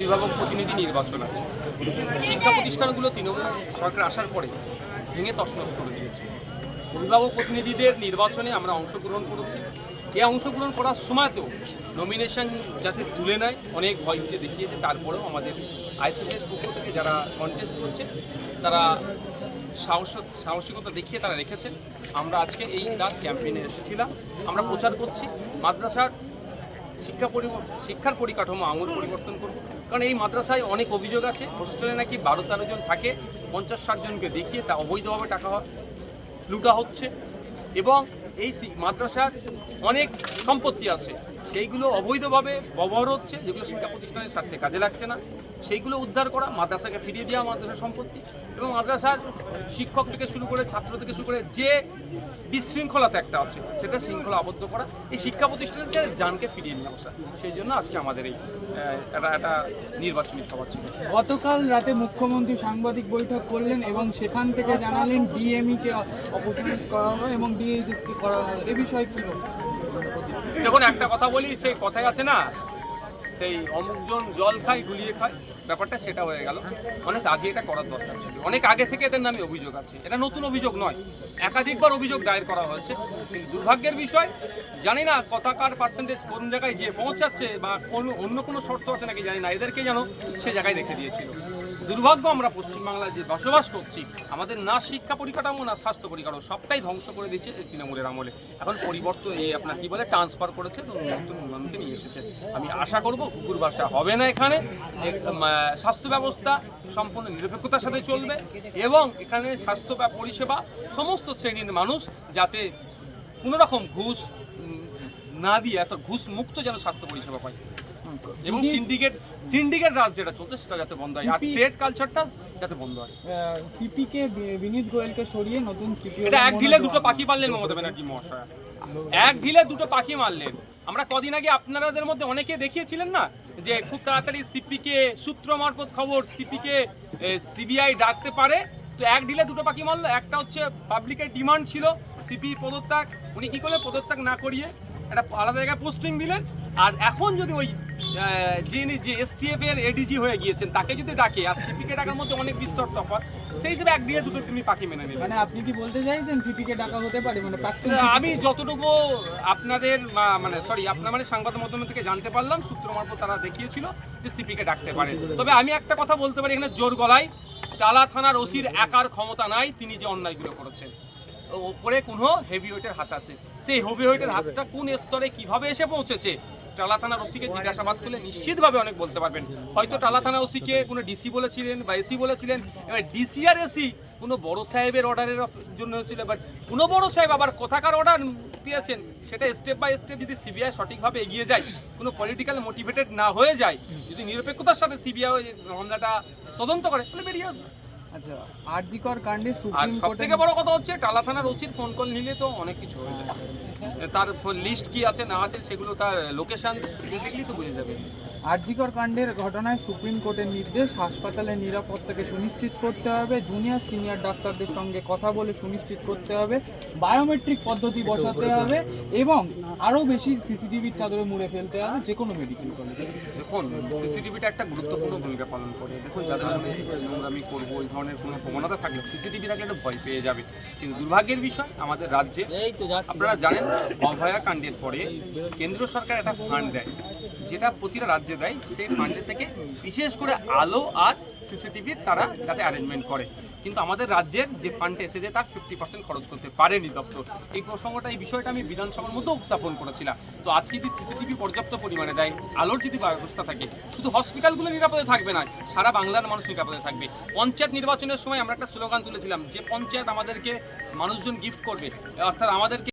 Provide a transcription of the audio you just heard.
অভিভাবক প্রতিনিধি নির্বাচন আছে। শিক্ষা প্রতিষ্ঠানগুলো তৃণমূল সরকার আসার পরে ভেঙে তছনছ করে দিয়েছে। অভিভাবক প্রতিনিধিদের নির্বাচনে আমরা অংশগ্রহণ করেছি। এই অংশগ্রহণ করার সময়তেও নমিনেশন যাতে তুলে নেয়, অনেক ভয় ভীতি দেখিয়েছে। তারপরেও আমাদের আইসিসির পক্ষ থেকে যারা কন্টেস্ট করছে, তারা সাহস, সাহসিকতা দেখিয়ে তারা রেখেছেন। আমরা আজকে এই রাত ক্যাম্পেইনে এসেছিলাম। আমরা প্রচার করছি। মাদ্রাসার শিক্ষা শিক্ষার পরিকাঠামো আঙুল পরিবর্তন করব। কারণ এই মাদ্রাসায় অনেক অভিযোগ আছে। হোস্টেলে নাকি বারো তেরো জন থাকে, পঞ্চাশ ষাট জনকে দেখিয়ে তা অবৈধভাবে টাকা লুটা হচ্ছে। এবং এই মাদ্রাসার অনেক সম্পত্তি আছে। সেইগুলো অবৈধভাবে ব্যবহার হচ্ছে, যেগুলো শিক্ষা প্রতিষ্ঠানের স্বার্থে কাজে লাগছে না। সেইগুলো উদ্ধার করা, মাদ্রাসাকে ফিরিয়ে দেওয়া মাদ্রাসার সম্পত্তি এবং মাদ্রাসার শিক্ষক থেকে শুরু করে ছাত্র থেকে শুরু করে যে বিশৃঙ্খলাতে একটা আছে সেটা শৃঙ্খলা আবদ্ধ করা, এই শিক্ষা প্রতিষ্ঠানের জানকে ফিরিয়ে নিয়ে আসা সেই জন্য আজকে আমাদের এই একটা একটা নির্বাচনী সভা ছিল। গতকাল রাতে মুখ্যমন্ত্রী সাংবাদিক বৈঠক করলেন এবং সেখান থেকে জানালেন ডিএমইকে অপসারণ করা হলো এবং ডিএইচএস কে করা হলো এ বিষয়ে কি? দেখুন, একটা কথা বলি, সেই কথায় আছে না? সেই অমুকজন জল খায়, গুলিয়ে খায়। ব্যাপারটা সেটা হয়ে গেল। অনেক আগে এটা করার দরকার ছিল। অনেক আগে থেকে এদের নামে অভিযোগ আছে। এটা নতুন অভিযোগ নয়। একাধিকবার অভিযোগ দায়ের করা হয়েছে। কিন্তু দুর্ভাগ্যের বিষয়, জানি না কথাকার পার্সেন্টেজ কোন জায়গায় যে পৌঁছাচ্ছে বা কোন, অন্য কোনো শর্ত আছে নাকি জানি না। এদেরকে যেন সে জায়গায় রেখে দিয়েছিল। দুর্ভাগ্য, আমরা পশ্চিমবাংলায় যে বসবাস করছি, আমাদের না শিক্ষা পরিকাঠামো, না স্বাস্থ্য পরিকাঠামো, সবটাই ধ্বংস করে দিচ্ছে তৃণমূলের আমলে। এখন পরিবর্তন, এই আপনার কী বলে ট্রান্সফার করেছে, তো নতুন মানুষকে নিয়ে এসেছে। আমি আশা করব, কুকুর বাসা হবে না এখানে স্বাস্থ্য ব্যবস্থা সম্পূর্ণ নিরপেক্ষতার সাথে চলবে, এবং এখানে স্বাস্থ্য পরিষেবা সমস্ত শ্রেণির মানুষ যাতে কোনো রকম ঘুষ না দিয়ে, এত ঘুষ মুক্ত যেন স্বাস্থ্য পরিষেবা পায়। এবং সিন্ডিকেট সিন্ডিকেট রাজ যেটা চলছে সেটা যাতে বন্ধ হয়। আর ট্রেড কালচারটা যাতে বন্ধ হয়। সিপি কে বিনীত গোয়েলকে সরিয়ে নতুন সিপি এটা এক ঢিলে দুটো পাখি মারলেন মমতা ব্যানার্জি মহাশয়। এক ঢিলে দুটো পাখি মারলেন। আমরা কদিন আগে আপনাদের মধ্যে অনেকে দেখিয়েছিলেন না যে খুব তাড়াতাড়ি সিপিকে সূত্র মারফত খবর সিপিকে সিবিআই ডাকতে পারে। তো এক ঢিলে দুটো পাখি মারলো। একটা হচ্ছে পাবলিকের ডিমান্ড ছিল সিপি পদত্যাগ। উনি কি করলেন? পদত্যাগ না করিয়ে একটা আলাদা জায়গায় পোস্টিং দিলেন। আর এখন যদি ওই যিনি যে এসটিএফ এর এডিজি হয়ে গিয়েছেন তাকে যদি ডাকে আর সিপিকে ডাকার মধ্যে অনেক বিস্তর তফাৎ সেই হিসেবে এক দিয়ে দুটো তুমি পাখি মেনে নেবে। মানে আপনি কি বলতে চাইছেন সিপি কে ডাকা হতে পারে? মানে আমি যতটুকু আপনাদের মানে সরি আপনার মানে সংবাদ মাধ্যম থেকে জানতে পারলাম সূত্র মারফত তারা দেখিয়েছিল যে সিপিকে ডাকতে পারে। তবে আমি একটা কথা বলতে পারি এখানে জোর গলায় টালা থানার ওসির একার ক্ষমতা নাই তিনি যে অন্যায়গুলো করেছেন। ওপরে কোনো হেভি ওয়েটের হাত আছে। সেই হেভি ওয়েটের হাতটা কোন স্তরে কীভাবে এসে পৌঁছেছে টালা থানার ওসিকে জিজ্ঞাসাবাদ করলে নিশ্চিতভাবে অনেক বলতে পারবেন। হয়তো টালা থানা ওসিকে কোনো ডিসি বলেছিলেন বা এসি বলেছিলেন, এবার ডিসি আর এসি কোনো বড় সাহেবের অর্ডারের জন্য হয়েছিল বাট কোনো বড় সাহেব আবার কোথাকার অর্ডার পেয়েছেন, সেটা স্টেপ বাই স্টেপ যদি সিবিআই সঠিকভাবে এগিয়ে যায়, কোনো পলিটিক্যাল মোটিভেটেড না হয়ে যায়, যদি নিরপেক্ষতার সাথে সিবিআই মামলাটা তদন্ত করে, তাহলে বেরিয়ে আসবে। আচ্ছা আরজিকর কাণ্ডে সুপ্রিম কোর্টে থেকে বড় কথা হচ্ছে টালা থানার ওসির ফোন কল নিলে তো অনেক কিছু হয়ে যায়। তার লিস্ট কি আছে না আছে সেগুলো তার লোকেশন দেখলেই তো বুঝে যাবে। আরজিকর কাণ্ডের ঘটনায় সুপ্রিম কোর্টের নির্দেশ হাসপাতালের নিরাপত্তাকে সুনিশ্চিত করতে হবে জুনিয়র সিনিয়র ডাক্তারদের সঙ্গে কথা বলে সুনিশ্চিত করতে হবে বায়োমেট্রিক পদ্ধতি বসাতে হবে এবং আরও বেশি সিসিটিভির চাদরে মুড়ে ফেলতে হবে যে কোনো মেডিকেল কলেজে দেখুন সিসিটিভিটা একটা গুরুত্বপূর্ণ ভূমিকা পালন করে। দেখুন যাদের নোংরামি করব ধরনের কোনো প্রবণতা থাকলে সিসিটিভি থাকলে একটা ভয় পেয়ে যাবে। কিন্তু দুর্ভাগ্যের বিষয় আমাদের রাজ্যে আপনারা জানেন অভয়া কাণ্ডের পরে কেন্দ্র সরকার একটা ফান্ড দেয়। যেটা প্রতিটা রাজ্যে দেয় সেই ফান্ডের থেকে বিশেষ করে আলো আর সিসিটিভির তারা যাতে অ্যারেঞ্জমেন্ট করে। কিন্তু আমাদের রাজ্যের যে ফান্ডে এসেছে, তার ফিফটি পার্সেন্ট খরচ করতে পারেনি দপ্তর। এই প্রসঙ্গটা, এই বিষয়টা আমি বিধানসভার মধ্যে উত্থাপন করেছিলাম। তো আজকে যদি সিসিটিভি পর্যাপ্ত পরিমাণে দেয়, আলোর যদি ব্যবস্থা থাকে, শুধু হসপিটালগুলো নিরাপদে থাকবে না, সারা বাংলার মানুষ নিরাপদে থাকবে। পঞ্চায়েত নির্বাচনের সময় আমরা একটা স্লোগান তুলেছিলাম, যে পঞ্চায়েত আমাদেরকে মানুষজন গিফট করবে, অর্থাৎ আমাদেরকে